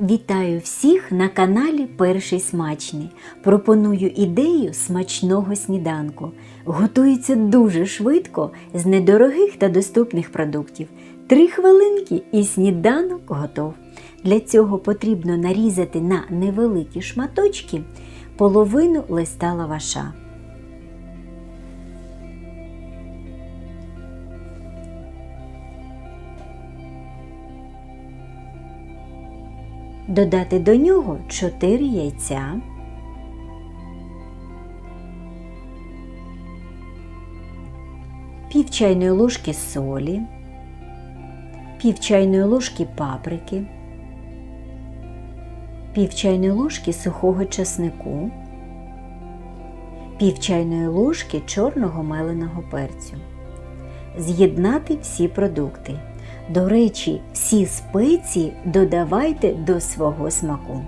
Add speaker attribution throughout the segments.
Speaker 1: Вітаю всіх на каналі Перший смачний. Пропоную ідею смачного сніданку. Готується дуже швидко з недорогих та доступних продуктів. Три хвилинки і сніданок готов. Для цього потрібно нарізати на невеликі шматочки половину листа лаваша. Додати до нього 4 яйця, пів чайної ложки солі, пів чайної ложки паприки, пів чайної ложки сухого чеснику, пів чайної ложки чорного меленого перцю. З'єднати всі продукти. До речі, всі спеції додавайте до свого смаку.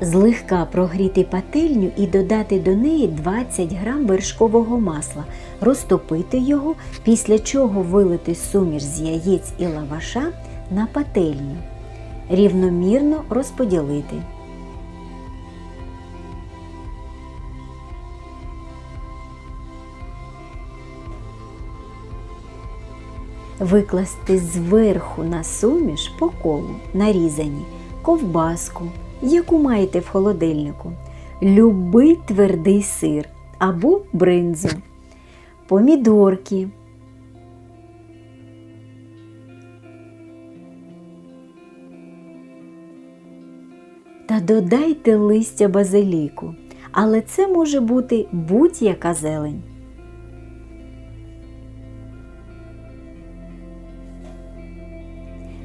Speaker 1: Злегка прогріти пательню і додати до неї 20 г вершкового масла, розтопити його, після чого вилити суміш з яєць і лаваша на пательню. Рівномірно розподілити. Викласти зверху на суміш по колу нарізані ковбаску, яку маєте в холодильнику, любий твердий сир або бринзу, помідорки, та додайте листя базиліку, але це може бути будь-яка зелень.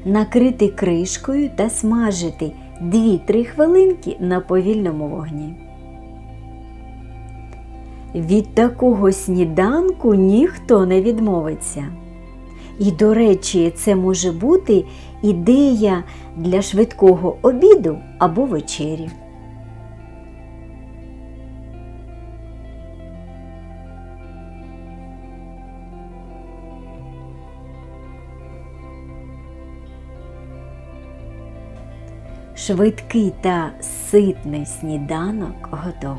Speaker 1: Накрити кришкою та смажити 2-3 хвилинки на повільному вогні. Від такого сніданку ніхто не відмовиться. І, до речі, це може бути ідея для швидкого обіду або вечері. Швидкий та ситний сніданок готов.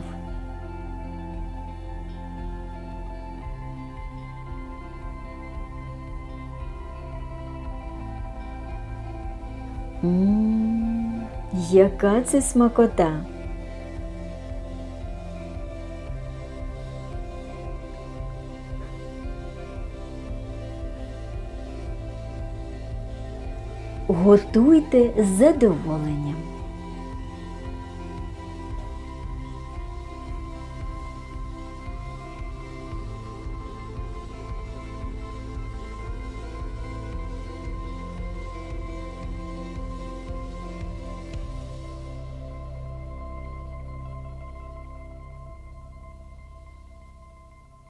Speaker 1: М, яка це смакота! Готуйте з задоволенням.